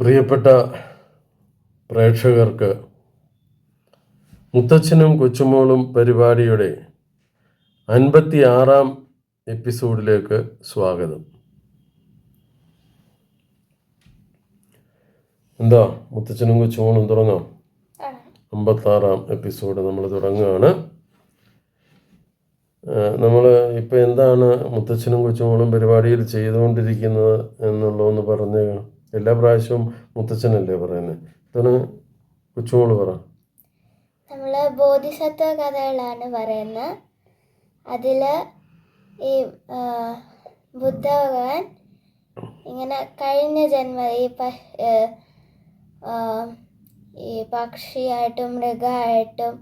പ്രിയപ്പെട്ട പ്രേക്ഷകർക്ക് മുത്തച്ഛനും കൊച്ചുമോളും പരിപാടിയുടെ അൻപത്തി ആറാം എപ്പിസോഡിലേക്ക് സ്വാഗതം. എന്താ മുത്തച്ഛനും കൊച്ചുമോളും തുടങ്ങാം? അമ്പത്താറാം എപ്പിസോഡ് നമ്മൾ തുടങ്ങുകയാണ്. നമ്മൾ ഇപ്പോൾ എന്താണ് മുത്തച്ഛനും കൊച്ചുമോളും പരിപാടിയിൽ ചെയ്തുകൊണ്ടിരിക്കുന്നത് എന്നുള്ളതെന്ന് പറഞ്ഞ് എല്ലാ പ്രാവശ്യവും മുത്തച്ഛനല്ലേ പറയുന്നത് ഇതാണ് കൊച്ചുമോൾ പറ. നമ്മൾ ബോധിസത്വ കഥകളാണ് പറയുന്നത്. അതിൽ ഈ ബുദ്ധ ഭഗവാൻ ഇങ്ങനെ കഴിഞ്ഞ ജന്മ ഈ പ ഈ പക്ഷിയായിട്ടും മൃഗമായിട്ടും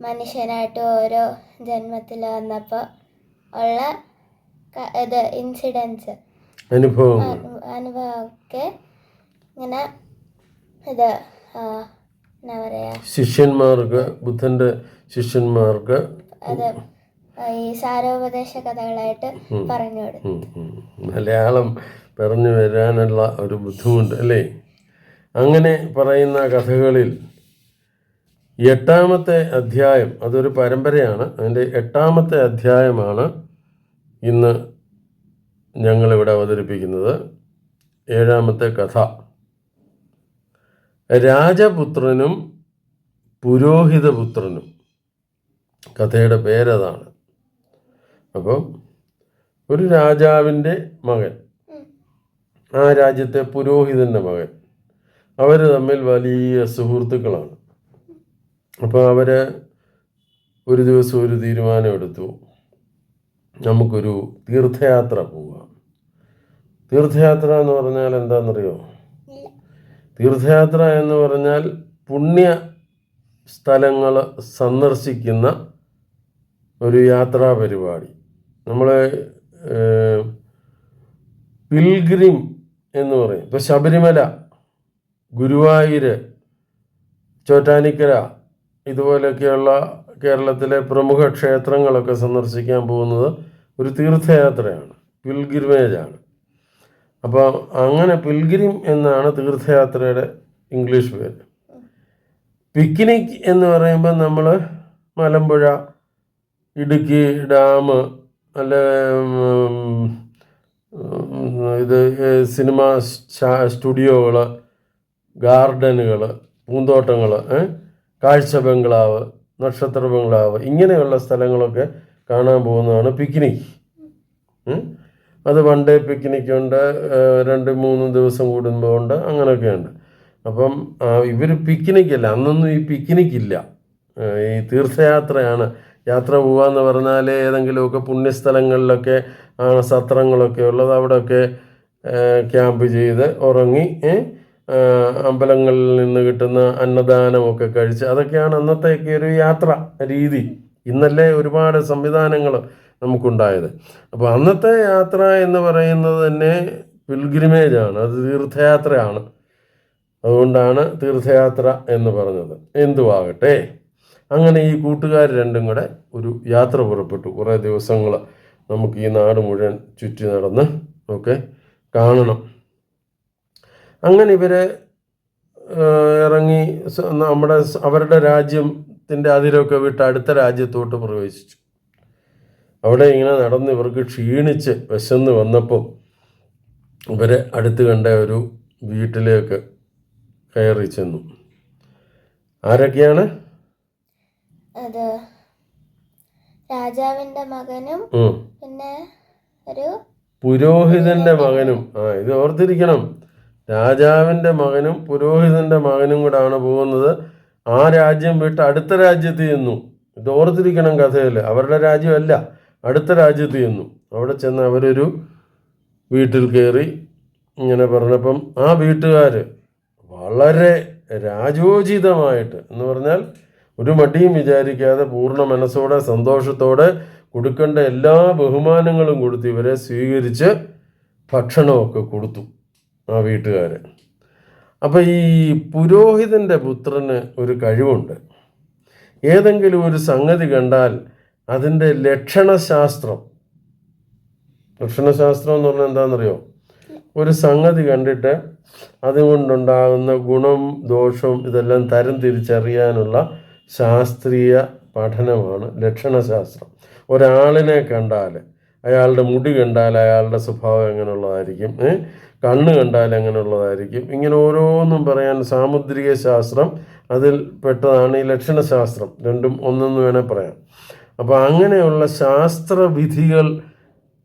മനുഷ്യനായിട്ടും ഓരോ ജന്മത്തിൽ വന്നപ്പോൾ ഉള്ള ഇത് ഇൻസിഡൻസ് അനുഭവങ്ങൾ. അനുഭവമൊക്കെ ഇങ്ങനെ ഇത് എന്നാ പറയുക ശിഷ്യന്മാർക്ക് ബുദ്ധന്റെ ശിഷ്യന്മാർക്ക് അത് ഈ സാരോപദേശ കഥകളായിട്ട് പറഞ്ഞു ഉം. മലയാളം പറഞ്ഞു വരാനുള്ള ഒരു ബുദ്ധിമുട്ട് അല്ലേ? അങ്ങനെ പറയുന്ന കഥകളിൽ എട്ടാമത്തെ അധ്യായം അതൊരു പരമ്പരയാണ്. അതിന്റെ എട്ടാമത്തെ അധ്യായമാണ് ഇന്ന് ഞങ്ങളിവിടെ അവതരിപ്പിക്കുന്നത്. ഏഴാമത്തെ കഥ. രാജപുത്രനും പുരോഹിതപുത്രനും. കഥയുടെ പേരതാണ്. അപ്പം ഒരു രാജാവിന്റെ മകൻ. ആ രാജ്യത്തെ പുരോഹിതന്റെ മകൻ. അവർ തമ്മിൽ വലിയ സുഹൃത്തുക്കളാണ്. അപ്പോൾ അവർ ഒരു ദിവസം ഒരു തീരുമാനമെടുത്തു. നമുക്കൊരു തീർത്ഥയാത്ര പോവാം. തീർത്ഥയാത്ര എന്ന് പറഞ്ഞാൽ എന്താണെന്നറിയോ? തീർത്ഥയാത്ര എന്ന് പറഞ്ഞാൽ പുണ്യ സ്ഥലങ്ങൾ സന്ദർശിക്കുന്ന ഒരു യാത്രാ പരിപാടി. നമ്മൾ പിൽഗ്രിം എന്ന് പറയും. ഇപ്പോൾ ശബരിമല ഗുരുവായൂർ ചോറ്റാനിക്കര ഇതുപോലെയൊക്കെയുള്ള കേരളത്തിലെ പ്രമുഖ ക്ഷേത്രങ്ങളൊക്കെ സന്ദർശിക്കാൻ പോകുന്നത് ഒരു തീർത്ഥയാത്രയാണ് പിൽഗ്രിമേജാണ്. അപ്പോൾ അങ്ങനെ പിൽഗ്രിം എന്നാണ് തീർത്ഥയാത്രയുടെ ഇംഗ്ലീഷ് പേര് പിക്നിക് എന്ന് പറയുമ്പോൾ നമ്മൾ മലമ്പുഴ ഇടുക്കി ഡാം അല്ല ഇത് സിനിമ സ്റ്റുഡിയോകൾ ഗാർഡനുകൾ പൂന്തോട്ടങ്ങൾ കാഴ്ച ബംഗ്ലാവ് നക്ഷത്ര ബംഗ്ലാവ് ഇങ്ങനെയുള്ള സ്ഥലങ്ങളൊക്കെ കാണാൻ പോകുന്നതാണ് പിക്നിക്. അത് വൺ ഡേ പിക്നിക് ഉണ്ട് രണ്ട് മൂന്ന് ദിവസം കൂടുമ്പോൾ ഉണ്ട് അങ്ങനെയൊക്കെയുണ്ട് അപ്പം ഇവർ പിക്നിക് അല്ല അന്നൊന്നും ഈ പിക്നിക് ഇല്ല. ഈ തീർത്ഥയാത്രയാണ്. യാത്ര പോവാന്ന് പറഞ്ഞാൽ ഏതെങ്കിലുമൊക്കെ പുണ്യസ്ഥലങ്ങളിലൊക്കെ ആണ് സത്രങ്ങളൊക്കെ ഉള്ളത്. അവിടെയൊക്കെ ക്യാമ്പ് ചെയ്ത് ഉറങ്ങി അമ്പലങ്ങളിൽ നിന്ന് കിട്ടുന്ന അന്നദാനമൊക്കെ കഴിച്ച് അതൊക്കെയാണ് അന്നത്തെയൊക്കെ ഒരു യാത്ര രീതി. ഇന്നല്ലേ ഒരുപാട് സംവിധാനങ്ങൾ നമുക്കുണ്ടായത്. അപ്പോൾ അന്നത്തെ യാത്ര എന്ന് പറയുന്നത് തന്നെ പിൽഗ്രിമേജാണ്. അത് തീർത്ഥയാത്രയാണ്. അതുകൊണ്ടാണ് തീർത്ഥയാത്ര എന്ന് പറഞ്ഞത്. എന്തുവാകട്ടെ? അങ്ങനെ ഈ കൂട്ടുകാർ രണ്ടും കൂടെ ഒരു യാത്ര പുറപ്പെട്ടു. കുറേ ദിവസങ്ങൾ നമുക്ക് ഈ നാട് മുഴുവൻ ചുറ്റി നടന്ന് ഒക്കെ കാണണം. അങ്ങനെ ഇവർ ഇറങ്ങി നമ്മുടെ അവരുടെ രാജ്യത്തിന്റെ അതിരൊക്കെ വിട്ട് അടുത്ത രാജ്യത്തോട്ട് പ്രവേശിച്ചു. അവിടെ ഇങ്ങനെ നടന്ന് ഇവർക്ക് ക്ഷീണിച്ച് വിശന്ന് വന്നപ്പം ഇവരെ അടുത്ത് കണ്ട ഒരു വീട്ടിലേക്ക് കയറി ചെന്നു. ആരൊക്കെയാണ്? അത് രാജാവിന്റെ മകനും പിന്നെ ഒരു പുരോഹിതന്റെ മകനും. ആ ഇത് ഓർത്തിരിക്കണം. രാജാവിന്റെ മകനും പുരോഹിതന്റെ മകനും കൂടാണ് പോകുന്നത്. ആ രാജ്യം വിട്ട് അടുത്ത രാജ്യത്ത് ചെന്നു. ഇത് ഓർത്തിരിക്കണം കഥയിൽ അവരുടെ രാജ്യമല്ല. അടുത്ത രാജ്യത്ത് ചെന്നു. അവിടെ ചെന്ന് അവരൊരു വീട്ടിൽ കയറി ഇങ്ങനെ പറഞ്ഞപ്പം ആ വീട്ടുകാർ വളരെ രാജോചിതമായിട്ട് എന്ന് പറഞ്ഞാൽ ഒരു മടിയും വിചാരിക്കാതെ പൂർണ മനസ്സോടെ സന്തോഷത്തോടെ കൊടുക്കേണ്ട എല്ലാ ബഹുമാനങ്ങളും കൊടുത്ത് ഇവരെ സ്വീകരിച്ച് ഭക്ഷണമൊക്കെ കൊടുത്തു ആ വീട്ടുകാർ അപ്പം ഈ പുരോഹിതന്റെ പുത്രന് ഒരു കഴിവുണ്ട്. ഏതെങ്കിലും ഒരു സംഗതി കണ്ടാൽ അതിന്റെ ലക്ഷണശാസ്ത്രം. ലക്ഷണശാസ്ത്രം എന്ന് പറഞ്ഞാൽ എന്താണെന്നറിയോ? ഒരു സംഗതി കണ്ടിട്ട് അതുകൊണ്ടുണ്ടാകുന്ന ഗുണം ദോഷം ഇതെല്ലാം തരം തിരിച്ചറിയാനുള്ള ശാസ്ത്രീയ പഠനമാണ് ലക്ഷണശാസ്ത്രം. ഒരാളിനെ കണ്ടാൽ അയാളുടെ മുടി കണ്ടാൽ അയാളുടെ സ്വഭാവം എങ്ങനെയുള്ളതായിരിക്കും കണ്ണ് കണ്ടാൽ എങ്ങനെയുള്ളതായിരിക്കും? ഇങ്ങനെ ഓരോന്നും പറയാൻ സാമുദ്രിക ശാസ്ത്രം അതിൽ പെട്ടതാണ് ഈ ലക്ഷണശാസ്ത്രം. രണ്ടും ഒന്നെന്ന് വേണേൽ പറയാം. അപ്പോൾ അങ്ങനെയുള്ള ശാസ്ത്രവിധികൾ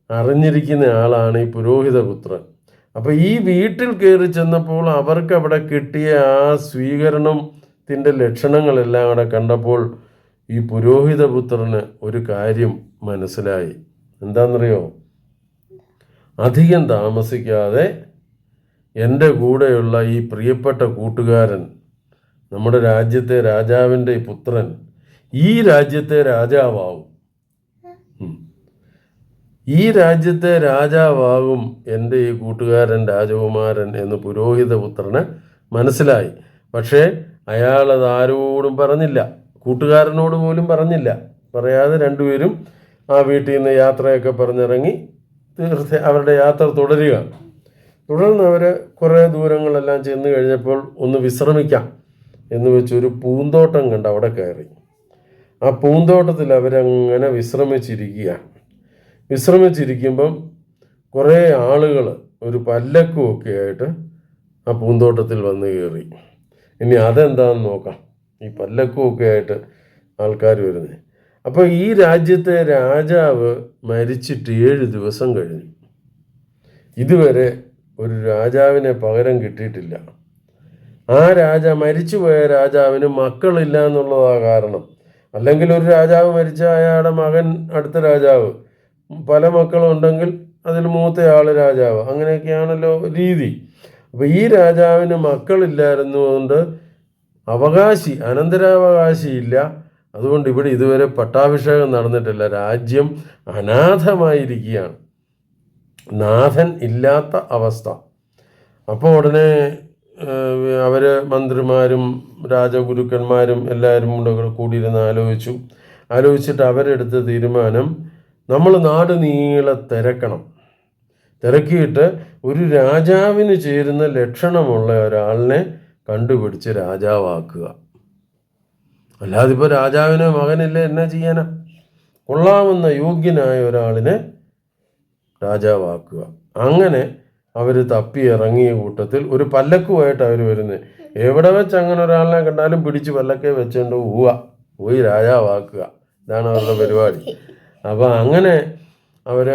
അറിഞ്ഞിരിക്കുന്ന ആളാണ് ഈ പുരോഹിതപുത്രൻ. അപ്പോൾ ഈ വീട്ടിൽ കയറി ചെന്നപ്പോൾ അവർക്ക് അവിടെ കിട്ടിയ ആ സ്വീകരണത്തിന്റെ ലക്ഷണങ്ങളെല്ലാം അവിടെ കണ്ടപ്പോൾ ഈ പുരോഹിതപുത്രന് ഒരു കാര്യം മനസ്സിലായി. എന്താണെന്നറിയോ? അധികം താമസിക്കാതെ എന്റെ കൂടെയുള്ള ഈ പ്രിയപ്പെട്ട കൂട്ടുകാരൻ നമ്മുടെ രാജ്യത്തെ രാജാവിന്റെ പുത്രൻ ഈ രാജ്യത്തെ രാജാവാകും. ഈ രാജ്യത്തെ രാജാവാകും എന്റെ ഈ കൂട്ടുകാരൻ രാജകുമാരൻ എന്ന് പുരോഹിതപുത്രന് മനസ്സിലായി. പക്ഷേ അയാളത് ആരോടും പറഞ്ഞില്ല. കൂട്ടുകാരനോട് പോലും പറഞ്ഞില്ല. പറയാതെ രണ്ടുപേരും ആ വീട്ടിൽ നിന്ന് യാത്രയൊക്കെ പറഞ്ഞിറങ്ങി തീർച്ച അവരുടെ യാത്ര തുടരുക. തുടർന്ന് അവർ കുറേ ദൂരങ്ങളെല്ലാം ചെന്ന് കഴിഞ്ഞപ്പോൾ ഒന്ന് വിശ്രമിക്കാം എന്ന് വെച്ചൊരു പൂന്തോട്ടം കണ്ട് അവിടെ കയറി. ആ പൂന്തോട്ടത്തിൽ അവരങ്ങനെ വിശ്രമിച്ചിരിക്കുകയാണ് വിശ്രമിച്ചിരിക്കുമ്പം കുറേ ആളുകൾ ഒരു പല്ലക്കും ഒക്കെ ആയിട്ട് ആ പൂന്തോട്ടത്തിൽ വന്ന് കയറി. ഇനി അതെന്താണെന്ന് നോക്കാം. ഈ പല്ലക്കും ഒക്കെ ആയിട്ട് ആൾക്കാർ വരുന്നത്. അപ്പോൾ ഈ രാജ്യത്തെ രാജാവ് മരിച്ചിട്ട് ഏഴ് ദിവസം കഴിഞ്ഞു. ഇതുവരെ ഒരു രാജാവിനെ പകരം കിട്ടിയിട്ടില്ല. ആ രാജ മരിച്ചുപോയ രാജാവിന് മക്കളില്ല എന്നുള്ളതാ കാരണം. അല്ലെങ്കിൽ ഒരു രാജാവ് മരിച്ച അയാളുടെ മകൻ അടുത്ത രാജാവ്. പല മക്കളുണ്ടെങ്കിൽ അതിൽ മൂത്തയാൾ രാജാവ്. അങ്ങനെയൊക്കെയാണല്ലോ രീതി. അപ്പോൾ ഈ രാജാവിന് മക്കളില്ലായിരുന്നുകൊണ്ട് അവകാശി അനന്തരാവകാശി ഇല്ല അതുകൊണ്ട് ഇവിടെ ഇതുവരെ പട്ടാഭിഷേകം നടന്നിട്ടില്ല. രാജ്യം അനാഥമായിരിക്കുകയാണ്. നാഥൻ ഇല്ലാത്ത അവസ്ഥ. അപ്പോൾ ഉടനെ അവർ മന്ത്രിമാരും രാജഗുരുക്കന്മാരും എല്ലാവരും കൂടെ കൂടിയിരുന്ന് ആലോചിച്ചു. ആലോചിച്ചിട്ട് അവരെടുത്ത തീരുമാനം നമ്മൾ നാട് നീളെ തിരക്കണം. തിരക്കിയിട്ട് ഒരു രാജാവിന് ചേരുന്ന ലക്ഷണമുള്ള ഒരാളിനെ കണ്ടുപിടിച്ച് രാജാവാക്കുക. അല്ലാതെ ഇപ്പോൾ രാജാവിന് മകനില്ല എന്നാ ചെയ്യാനാ? കൊള്ളാവുന്ന യോഗ്യനായ ഒരാളിനെ രാജാവാക്കുക. അങ്ങനെ അവർ തപ്പി ഇറങ്ങിയ കൂട്ടത്തിൽ ഒരു പല്ലക്കുമായിട്ട് അവർ വരുന്നത് എവിടെ വെച്ച് അങ്ങനെ ഒരാളിനെ കണ്ടാലും പിടിച്ച് പല്ലക്കെ വെച്ചുകൊണ്ട് പോവുക. പോയി രാജാവാക്കുക. ഇതാണ് അവരുടെ പരിപാടി. അപ്പം അങ്ങനെ അവർ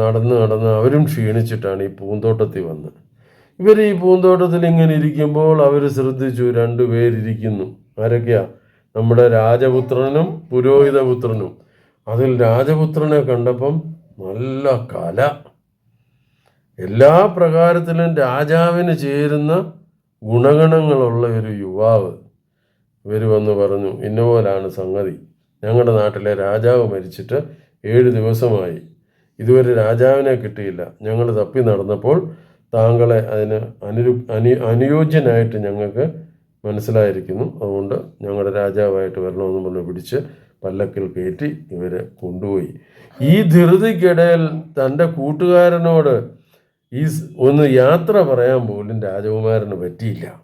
നടന്ന് നടന്ന് അവരും ക്ഷീണിച്ചിട്ടാണ് ഈ പൂന്തോട്ടത്തിൽ വന്നത് ഇവർ ഈ പൂന്തോട്ടത്തിൽ ഇങ്ങനെ ഇരിക്കുമ്പോൾ അവർ ശ്രദ്ധിച്ചു രണ്ടുപേരിയ്ക്കുന്നു ആരൊക്കെയാ? നമ്മുടെ രാജപുത്രനും പുരോഹിതപുത്രനും. അതിൽ രാജപുത്രനെ കണ്ടപ്പം നല്ല കല. എല്ലാ പ്രകാരത്തിലും രാജാവിന് ചേരുന്ന ഗുണഗണങ്ങളുള്ള ഒരു യുവാവ് ഇവർ വന്ന് പറഞ്ഞു. ഇന്നപോലാണ് സംഗതി. ഞങ്ങളുടെ നാട്ടിലെ രാജാവ് മരിച്ചിട്ട് ഏഴ് ദിവസമായി. ഇതുവരെ രാജാവിനെ കിട്ടിയില്ല. ഞങ്ങൾ തപ്പി നടന്നപ്പോൾ താങ്കളെ അതിന് അനുരു അനു അനുയോജ്യനായിട്ട് ഞങ്ങൾക്ക് മനസ്സിലായിരിക്കുന്നു. അതുകൊണ്ട് ഞങ്ങളുടെ രാജാവായിട്ട് വരണമെന്ന് പറഞ്ഞ് പിടിച്ച് പല്ലക്കിൽ കയറ്റി ഇവരെ കൊണ്ടുപോയി. ഈ ധൃതിക്കിടയിൽ തന്റെ കൂട്ടുകാരനോട് ഈ ഒന്ന് യാത്ര പറയാൻ പോലും രാജകുമാരന് പറ്റിയില്ല.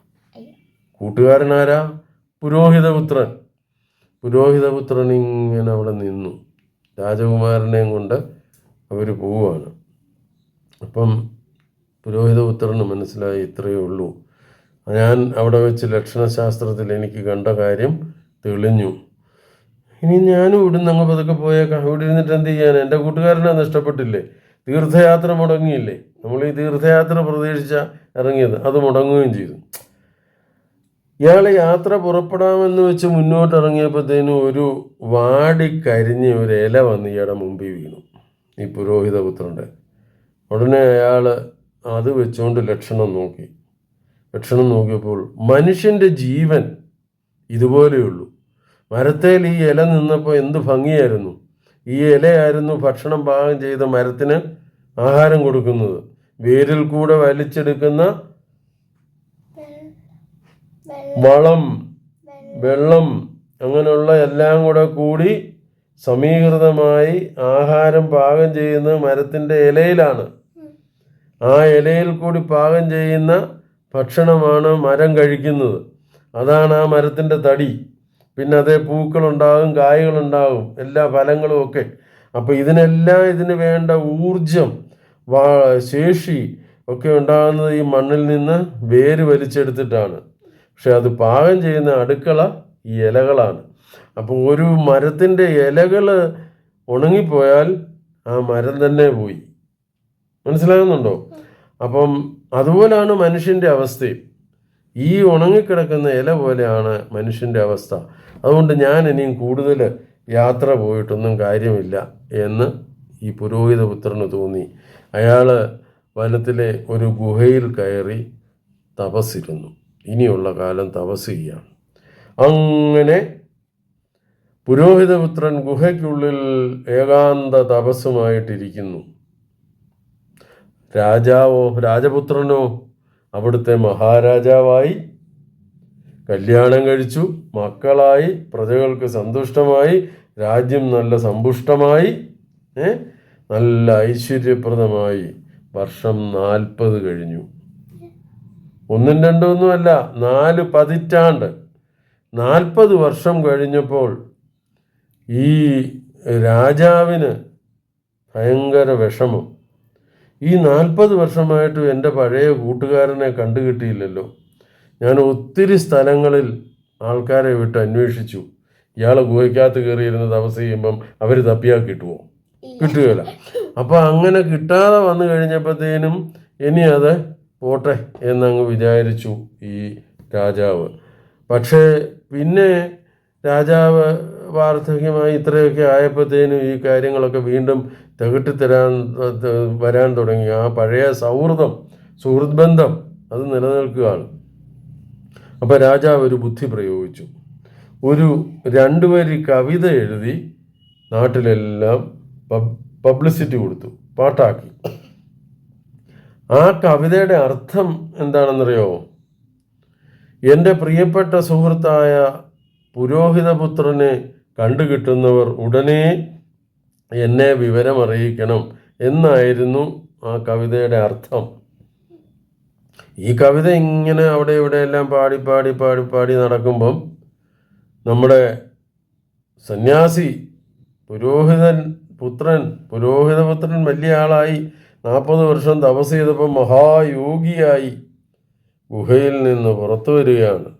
കൂട്ടുകാരനാരാ? പുരോഹിതപുത്രൻ. പുരോഹിതപുത്രൻ ഇങ്ങനെ അവിടെ നിന്നു. രാജകുമാരനെയും കൊണ്ട് അവർ പോവുകയാണ്. അപ്പം പുരോഹിതപുത്രന് മനസ്സിലായി ഇത്രയേ ഉള്ളൂ. ഞാൻ അവിടെ വെച്ച് ലക്ഷണശാസ്ത്രത്തിൽ എനിക്ക് കണ്ട കാര്യം തെളിഞ്ഞു. ഇനി ഞാനും ഇവിടുന്ന് അങ്ങ് പതുക്കെ പോയേക്കാം. ഇവിടെ ഇരുന്നിട്ട് എന്ത് ചെയ്യാൻ? എന്റെ കൂട്ടുകാരനെ നഷ്ടപ്പെട്ടില്ലേ തീർത്ഥയാത്ര മുടങ്ങിയില്ലേ? നമ്മൾ ഈ തീർത്ഥയാത്ര പ്രതീക്ഷിച്ച ഇറങ്ങിയത് അത് മുടങ്ങുകയും ചെയ്തു. ഇയാൾ യാത്ര പുറപ്പെടാമെന്ന് വെച്ച് മുന്നോട്ട് ഇറങ്ങിയപ്പോഴത്തേനും ഒരു വാടി വാടിക്കരിഞ്ഞ ഒരു ഇല വന്ന് ഇയാളുടെ മുമ്പിൽ വീണു. ഈ പുരോഹിതപുത്രന്റെ ഉടനെ അയാൾ അത് വെച്ചുകൊണ്ട് ലക്ഷണം നോക്കി. ലക്ഷണം നോക്കിയപ്പോൾ മനുഷ്യന്റെ ജീവൻ ഇതുപോലെയുള്ളൂ. മരത്തേൽ ഈ ഇല നിന്നപ്പോൾ എന്ത് ഭംഗിയായിരുന്നു. ഈ ഇലയായിരുന്നു ഭക്ഷണം പാകം ചെയ്ത മരത്തിന് ആഹാരം കൊടുക്കുന്നത്. വേരിൽ കൂടെ വലിച്ചെടുക്കുന്ന വളം വെള്ളം അങ്ങനെയുള്ള എല്ലാം കൂടെ കൂടി സമീകൃതമായി ആഹാരം പാകം ചെയ്യുന്നത് മരത്തിന്റെ ഇലയിലാണ്. ആ ഇലയിൽ കൂടി പാകം ചെയ്യുന്ന ഭക്ഷണമാണ് മരം കഴിക്കുന്നത്. അതാണ് ആ മരത്തിന്റെ തടി. പിന്നെ അതേ പൂക്കളുണ്ടാകും കായകളുണ്ടാകും എല്ലാ ഫലങ്ങളും ഒക്കെ. അപ്പോൾ ഇതിനെല്ലാം ഇതിന് വേണ്ട ഊർജം വാ ശേഷി ഒക്കെ ഉണ്ടാകുന്നത് ഈ മണ്ണിൽ നിന്ന് വേര് വലിച്ചെടുത്തിട്ടാണ്. പക്ഷെ അത് പാകം ചെയ്യുന്ന അടുക്കള ഈ ഇലകളാണ്. അപ്പോൾ ഒരു മരത്തിന്റെ ഇലകൾ ഉണങ്ങിപ്പോയാൽ ആ മരം തന്നെ പോയി. മനസ്സിലാകുന്നുണ്ടോ? അപ്പം അതുപോലാണ് മനുഷ്യന്റെ അവസ്ഥയും. ഈ ഉണങ്ങിക്കിടക്കുന്ന ഇല പോലെയാണ് മനുഷ്യന്റെ അവസ്ഥ. അതുകൊണ്ട് ഞാൻ ഇനിയും കൂടുതൽ യാത്ര പോയിട്ടൊന്നും കാര്യമില്ല എന്ന് ഈ പുരോഹിത പുത്രന് തോന്നി. അയാൾ വനത്തിലെ ഒരു ഗുഹയിൽ കയറി തപസ്സിരുന്നു. ഇനിയുള്ള കാലം തപസ് ചെയ്യാം അങ്ങനെ പുരോഹിതപുത്രൻ ഗുഹയ്ക്കുള്ളിൽ ഏകാന്ത തപസ്സുമായിട്ടിരിക്കുന്നു. രാജാവോ രാജപുത്രനോ അവിടുത്തെ മഹാരാജാവായി കല്യാണം കഴിച്ചു മക്കളായി പ്രജകൾക്ക് സന്തുഷ്ടമായി രാജ്യം നല്ല സമ്പുഷ്ടമായി? നല്ല ഐശ്വര്യപ്രദമായി. വർഷം നാൽപ്പത് കഴിഞ്ഞു. ഒന്നും രണ്ടൊന്നുമല്ല നാല് പതിറ്റാണ്ട്. നാൽപ്പത് വർഷം കഴിഞ്ഞപ്പോൾ ഈ രാജാവിന് ഭയങ്കര വിഷമം. ഈ നാൽപ്പത് വർഷമായിട്ടും എന്റെ പഴയ കൂട്ടുകാരനെ കണ്ടുകിട്ടിയില്ലല്ലോ. ഞാൻ ഒത്തിരി സ്ഥലങ്ങളിൽ ആൾക്കാരെ വിട്ട് അന്വേഷിച്ചു. ഇയാളെ ഗുഹയ്ക്കകത്ത് കയറിയിരുന്ന് തപസ് ചെയ്യുമ്പം അവർ തപ്പിയാൽ കിട്ടുമോ കിട്ടുകയില്ല. അപ്പോൾ അങ്ങനെ കിട്ടാതെ വന്നു കഴിഞ്ഞപ്പോഴത്തേനും ഇനി അത് പോട്ടെ എന്നങ്ങ് വിചാരിച്ചു ഈ രാജാവ്. പക്ഷേ പിന്നെ രാജാവ് വാർദ്ധക്യമായി ഇത്രയൊക്കെ ആയപ്പോഴത്തേനും ഈ കാര്യങ്ങളൊക്കെ വീണ്ടും തകിട്ടിത്തരാൻ വരാൻ തുടങ്ങി. ആ പഴയ സൗഹൃദം സുഹൃത് ബന്ധം അത് നിലനിൽക്കുകയാണ്. അപ്പോൾ രാജാവ് ഒരു ബുദ്ധി പ്രയോഗിച്ചു. ഒരു രണ്ടു വരി കവിത എഴുതി നാട്ടിലെല്ലാം പബ്ലിസിറ്റി കൊടുത്തു പാട്ടാക്കി. ആ കവിതയുടെ അർത്ഥം എന്താണെന്നറിയോ? എന്റെ പ്രിയപ്പെട്ട സുഹൃത്തായ പുരോഹിതപുത്രനെ കണ്ടുകിട്ടുന്നവർ ഉടനെ എന്നെ വിവരമറിയിക്കണം എന്നായിരുന്നു ആ കവിതയുടെ അർത്ഥം. ഈ കവിത ഇങ്ങനെ അവിടെ ഇവിടെ എല്ലാം പാടി പാടി പാടി പാടി നടക്കുമ്പം നമ്മുടെ സന്യാസി പുരോഹിതൻ പുത്രൻ പുരോഹിതപുത്രൻ വലിയ ആളായി നാൽപ്പത് വർഷം തപസ് ചെയ്തപ്പോൾ മഹായോഗിയായി ഗുഹയിൽ നിന്ന് പുറത്തു വരികയാണ്.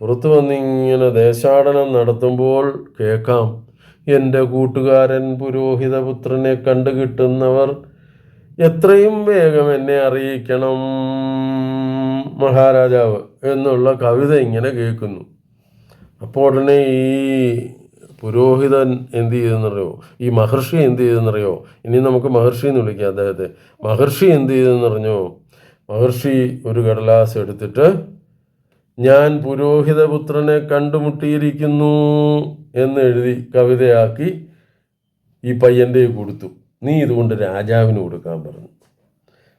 പുറത്തു വന്നിങ്ങനെ ദേശാടനം നടത്തുമ്പോൾ കേൾക്കാം. എന്റെ കൂട്ടുകാരൻ പുരോഹിതപുത്രനെ കണ്ടുകിട്ടുന്നവർ എത്രയും വേഗം എന്നെ അറിയിക്കണം മഹാരാജാവ് എന്നുള്ള കവിത ഇങ്ങനെ കേൾക്കുന്നു. അപ്പോൾ ഉടനെ ഈ പുരോഹിതൻ എന്ത് ചെയ്തെന്നറിയോ? ഈ മഹർഷി എന്ത് ചെയ്തെന്നറിയോ? ഇനി നമുക്ക് മഹർഷി എന്ന് വിളിക്കാം അദ്ദേഹത്തെ. മഹർഷി എന്ത് ചെയ്തെന്നറിഞ്ഞോ? മഹർഷി ഒരു കടലാസ് എടുത്തിട്ട് ഞാൻ പുരോഹിതപുത്രനെ കണ്ടുമുട്ടിയിരിക്കുന്നു എന്ന് എഴുതി കവിതയാക്കി ഈ പയ്യന്റെ കൊടുത്തു. നീ ഇതുകൊണ്ട് രാജാവിന് കൊടുക്കാൻ പറഞ്ഞു.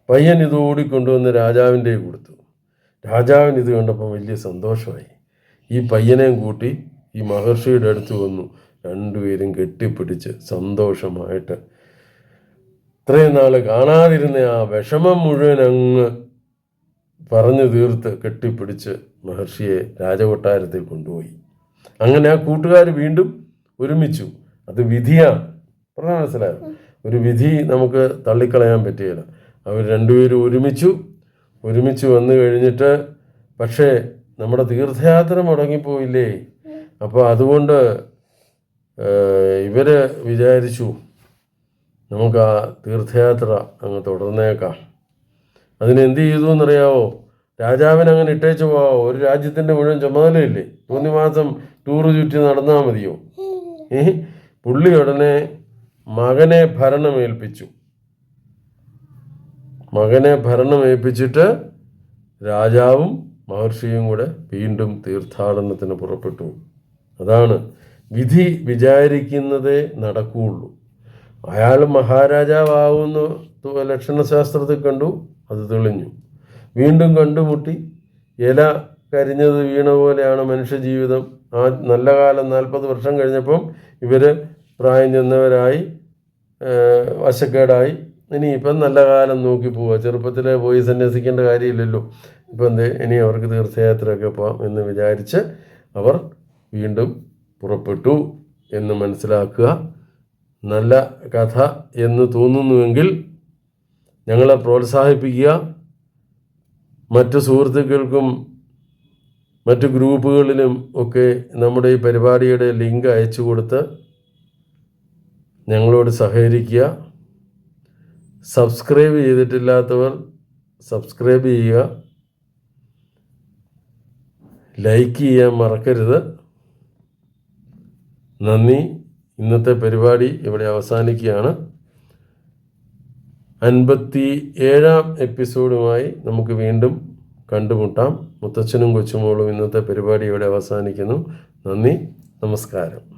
പയ്യൻ ഇത് ഓടിക്കൊണ്ടുവന്ന് രാജാവിന്റെ കൊടുത്തു. രാജാവിന് ഇത് കണ്ടപ്പോൾ വലിയ സന്തോഷമായി. ഈ പയ്യനെയും കൂട്ടി ഈ മഹർഷിയുടെ അടുത്ത് വന്നു. രണ്ടുപേരും കെട്ടിപ്പിടിച്ച് സന്തോഷമായിട്ട് ഇത്രയും നാൾ കാണാതിരുന്ന ആ വിഷമം മുഴുവൻ അങ്ങ് പറഞ്ഞു തീർത്ത് കെട്ടിപ്പിടിച്ച് മഹർഷിയെ രാജകൊട്ടാരത്തിൽ കൊണ്ടുപോയി. അങ്ങനെ ആ കൂട്ടുകാർ വീണ്ടും ഒരുമിച്ചു. അത് വിധിയാണ് പറഞ്ഞാൽ മനസ്സിലായോ? ഒരു വിധി നമുക്ക് തള്ളിക്കളയാൻ പറ്റുകയില്ല. അവർ രണ്ടുപേരും ഒരുമിച്ചു. ഒരുമിച്ച് വന്നു കഴിഞ്ഞിട്ട് പക്ഷേ നമ്മുടെ തീർത്ഥയാത്ര മുടങ്ങിപ്പോയില്ലേ? അപ്പോൾ അതുകൊണ്ട് ഇവർ വിചാരിച്ചു നമുക്ക് ആ തീർത്ഥയാത്ര അങ്ങ് തുടർന്നേക്കാം. അതിനെന്ത് ചെയ്തു എന്നറിയാവോ? രാജാവിന് അങ്ങനെ ഇട്ടേച്ചു പോവാമോ ഒരു രാജ്യത്തിന്റെ മുഴുവൻ ചുമതലയില്ലേ? മൂന്ന് മാസം ടൂറ് ചുറ്റി നടന്നാൽ മതിയോ? ഏ? പുള്ളി ഉടനെ മകനെ ഭരണമേൽപ്പിച്ചു. മകനെ ഭരണമേൽപ്പിച്ചിട്ട് രാജാവും മഹർഷിയും കൂടെ വീണ്ടും തീർത്ഥാടനത്തിന് പുറപ്പെട്ടു. അതാണ് വിധി വിചാരിക്കുന്നതേ നടക്കുകയുള്ളൂ അയാൾ മഹാരാജാവാകുന്ന തു- ലക്ഷണശാസ്ത്രത്തിൽ കണ്ടു അത് തെളിഞ്ഞു. വീണ്ടും കണ്ടുമുട്ടി. ഇല കരിഞ്ഞത് വീണ പോലെയാണ് മനുഷ്യജീവിതം. ആ നല്ല കാലം നാൽപ്പത് വർഷം കഴിഞ്ഞപ്പം ഇവർ പ്രായം ചെന്നവരായി വശക്കേടായി. ഇനി ഇപ്പം നല്ല കാലം നോക്കി പോവുക ചെറുപ്പത്തിലെ പോയി സന്യസിക്കേണ്ട കാര്യമില്ലല്ലോ. ഇപ്പം എന്തേ ഇനി അവർക്ക് തീർത്ഥയാത്രയൊക്കെ പോകാം എന്ന് വിചാരിച്ച് അവർ വീണ്ടും പുറപ്പെട്ടു എന്ന് മനസ്സിലാക്കുക. നല്ല കഥ എന്ന് തോന്നുന്നുവെങ്കിൽ ഞങ്ങളെ പ്രോത്സാഹിപ്പിക്കുക. മറ്റു സുഹൃത്തുക്കൾക്കും മറ്റു ഗ്രൂപ്പുകളിലും ഒക്കെ നമ്മുടെ ഈ പരിപാടിയുടെ ലിങ്ക് അയച്ചു കൊടുത്ത് ഞങ്ങളോട് സഹകരിക്കുക. സബ്സ്ക്രൈബ് ചെയ്തിട്ടില്ലാത്തവർ സബ്സ്ക്രൈബ് ചെയ്യുക. ലൈക്ക് ചെയ്യാൻ മറക്കരുത്. നന്ദി. ഇന്നത്തെ പരിപാടി ഇവിടെ അവസാനിക്കുകയാണ്. അൻപത്തി ഏഴാം എപ്പിസോഡുമായി നമുക്ക് വീണ്ടും കണ്ടുമുട്ടാം. മുത്തച്ഛനും കൊച്ചുമോളും ഇന്നത്തെ പരിപാടി ഇവിടെ അവസാനിക്കുന്നു. നന്ദി നമസ്കാരം.